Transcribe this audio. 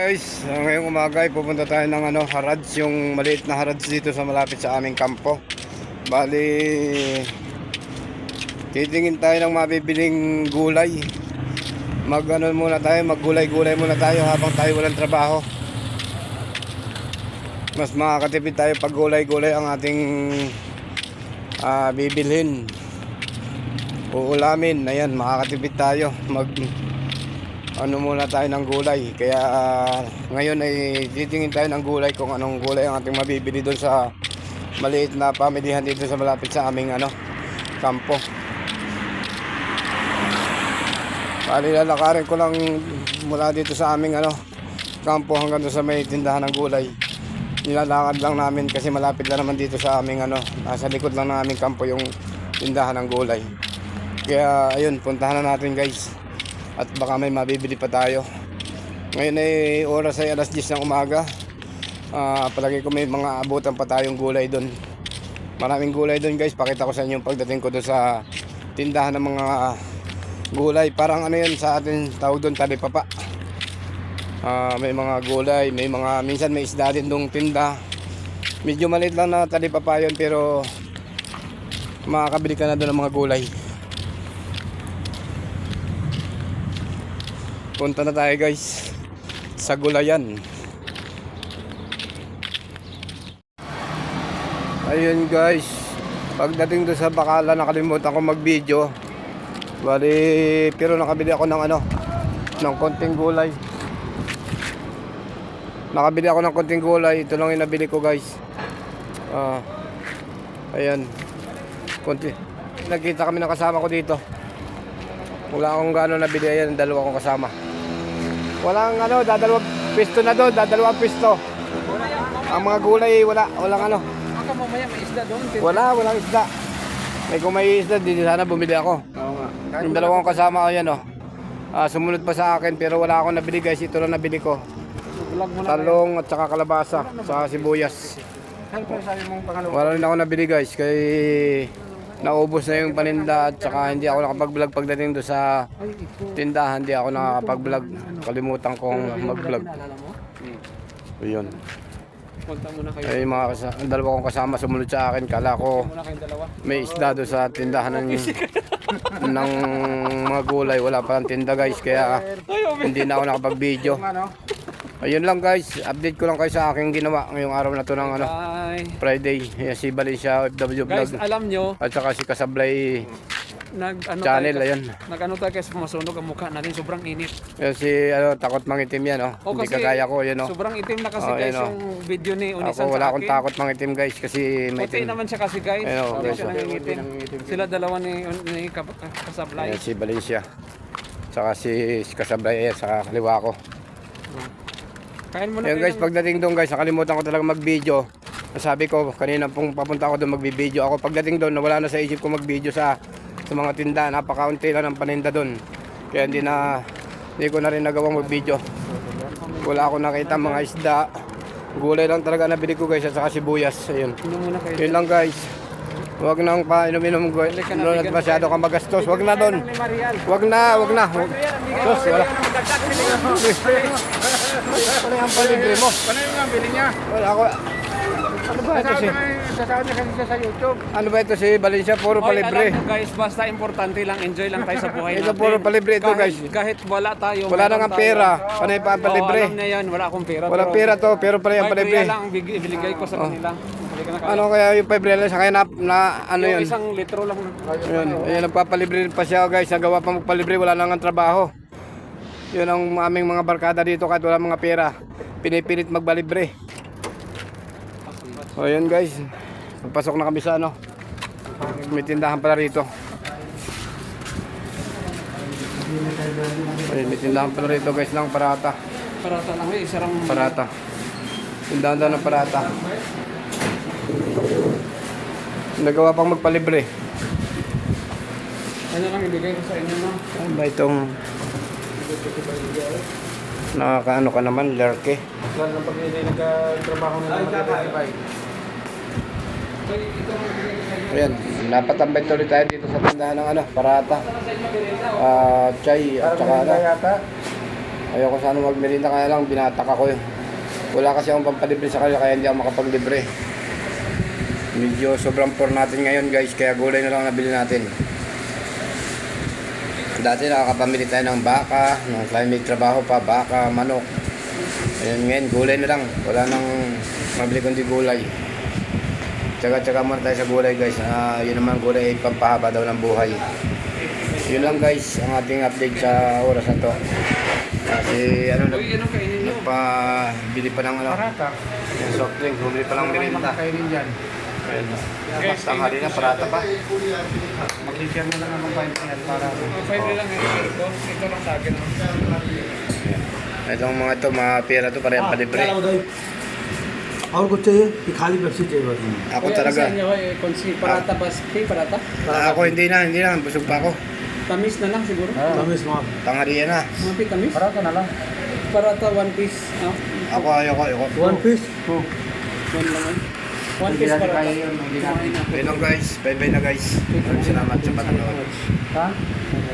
Guys, uh, ngayong umaga ay pupunta tayo ng ano, harads, yung maliit na harads dito sa malapit sa aming kampo. Bali, titingin tayo ng mabibiling gulay. Mag ano muna tayo, maggulay-gulay muna tayo habang tayo walang trabaho. Mas makakatipid tayo pag gulay-gulay ang ating ah, bibilhin. Uulamin, ayan, makakatipid tayo. Mag ano muna tayo ng gulay. Kaya ah, ngayon ay titingin tayo ng gulay kung anong gulay ang ating mabibili doon sa maliit na pamilihan dito sa malapit sa aming ano, kampo. Bali lalakarin ko lang mula dito sa aming ano, kampo hanggang doon sa may tindahan ng gulay. Nilalakad lang namin kasi malapit lang naman dito sa aming ano, nasa likod lang ng aming kampo yung tindahan ng gulay. Kaya ayun, puntahan na natin guys at baka may mabibili pa tayo. Ngayon ay oras ay alas 10 ng umaga. Ah, palagi ko may mga abutan pa tayong gulay doon. Maraming gulay doon guys. Pakita ko sa inyo pagdating ko doon sa tindahan ng mga gulay. Parang ano yun sa atin tawag doon talipapa. Ah, may mga gulay, may mga minsan may isda din doong tinda. Medyo maliit lang na talipapa yun pero makakabili ka na doon ng mga gulay. Punta na tayo guys sa gulayan. Ayun guys. Pagdating doon sa Bakala nakalimutan ko mag-video. Bali, pero nakabili ako ng ano, ng konting gulay. Nakabili ako ng konting gulay. Ito lang yung nabili ko guys. Ah. ayan. Konti. Nagkita kami ng kasama ko dito. Wala akong gano'n nabili. Ayan, dalawa kong kasama. Walang ano, dadalawang pisto na doon, dadalawang pisto. Ang mga gulay, wala, walang ano. Baka mamaya may isda doon. Wala, walang isda. May kung may isda, di sana bumili ako. Oo nga. Yung dalawang kasama ko yan, oh. Ah, sumunod pa sa akin, pero wala akong nabili guys. Ito lang nabili ko. Talong at saka kalabasa, saka sibuyas. Saan pa sabi mong pangalawa? Wala rin ako nabili guys, kay naubos na yung paninda at saka hindi ako nakapag-vlog pagdating doon sa tindahan, hindi ako nakapag-vlog. Kalimutan kong mag-vlog. Muna kayo. Ay mga kasa- ang dalawa kong kasama sumunod sa akin. Kala ko may isda doon sa tindahan ng, ng mga gulay. Wala palang tinda guys. Kaya Ay, hindi na ako nakapag-video. Ayun lang guys. Update ko lang kayo sa aking ginawa ngayong araw na to ng ano, Bye. Friday. Ayan, si Valencia FW Guys, Vlog. alam nyo, At saka si Kasablay nag ano channel. tayo, Ayun. Nag ano tayo kasi masunog ang mukha natin, sobrang init. Ayan, si ano, takot mangitim yan. Oh. O, Hindi kasi kagaya ko. Yun, oh. Sobrang itim na kasi Oh, guys yun, oh. yung video ni Unisan Ako wala akong takot mangitim guys kasi may Puti naman siya kasi guys. Ayun, oh, Hindi guys, siya oh. nangingitim. Sila dalawa ni, ni Kap- Kasablay. Ayan, si Valencia. Saka si, si Kasablay. Ayan, sa kaliwa ko. Kain mo na kayo guys, ng- pagdating doon guys, nakalimutan ko talaga mag-video. Sabi ko, kanina pong papunta ako doon mag-video ako. Pagdating doon, nawala na sa isip ko mag-video sa sa mga tinda. Napakaunti lang ng paninda doon. Kaya hindi na hindi ko na rin nagawang mag-video. Wala ako nakita mga isda. Gulay lang talaga nabili ko guys at saka sibuyas. Ayun. Yun lang guys. Huwag nang painom-inom guys. Na, Doon bigyan masyado kang magastos. Huwag na doon. Huwag na, huwag na. Huwag. Sos, wala. Ano yung palibre mo? Ano yung bili niya? Wala ako. Ano ba ito si? Sasabi niya kasi siya sa YouTube. Ano ba ito si Valencia? Puro Oy, palibre. alam mo, guys, basta importante lang, enjoy lang tayo sa buhay Ito natin. puro palibre ito, kahit, guys. Kahit wala tayo. Wala na meron nga tayo. pera. Panay pa ang palibre. Oo, alam niya yan, wala akong pera. Wala pero pera to, pero pala yung palibre. lang ang big- ibiligay ko sa kanila. Na kayo. Ano kaya yung palibre sa kaya na, na ano Yung yun? isang litro lang. Yun, ayun, nagpapalibre pa siya guys. Nagawa pa magpalibre, wala nang ang trabaho. Yun ang aming mga barkada dito kahit wala mga pera. Pinipilit magbalibre. O yun guys. Papasok na kami sa ano. May tindahan pala rito. Ayun, may tindahan pala rito guys ng parata. Parata lang, eh, sarang... Parata. Tindahan daw ng parata. Nagawa pang magpalibre. Ano lang ibigay ko sa inyo, no? Ano ba itong nakakaano ka naman, lerke? Lalo na pag hindi nagtrabaho na lang mag-identify. Ayan, napatambay tuloy tayo dito sa tindahan ng ano, parata. Ah, chay at saka ano. Ayoko sana magmerinda kaya lang binatak ako yun. Wala kasi akong pampalibre sa kanila kaya hindi ako makapaglibre. Medyo sobrang poor natin ngayon guys kaya gulay na lang nabili natin. Dati nakakapamili tayo ng baka, nung climate trabaho pa, baka, manok. Ayun ngayon, gulay na lang. Wala nang mabili kundi gulay. Tsaga-tsaga muna tayo sa gulay guys. Ah, yun naman gulay ay pampahaba daw ng buhay. Yun lang guys, ang ating update sa oras na to. Kasi ano, nag, Uy, ano kainin nyo? nagpabili pa ng ano, Parata. yung soft drink, bumili pa ng merinda. Kainin dyan. Ayun. Mas tanghali na, parata pa. Mag-share na lang ng 5 yan para... 5 lang ito. Ito, ito lang sa akin. Itong mga to, mga pera to, parehang palibre. और कुछ चाहिए कि खाली पेप्सी चाहिए बस Ako talaga. Sa inyo, eh, konsi, parata ba? Hey, parata? Ah, ako hindi na, hindi na, busog pa ako. Tamis na lang siguro. Ramesh वहाँ Tanghalian na. Mga pi tamis? Paratha ना ला Parata, one piece. Ah, Ako ayoko, ayoko. One piece one lang. One piece parata. Kumain na. Ayun guys, bye bye na guys. Maraming salamat sa panonood. हाँ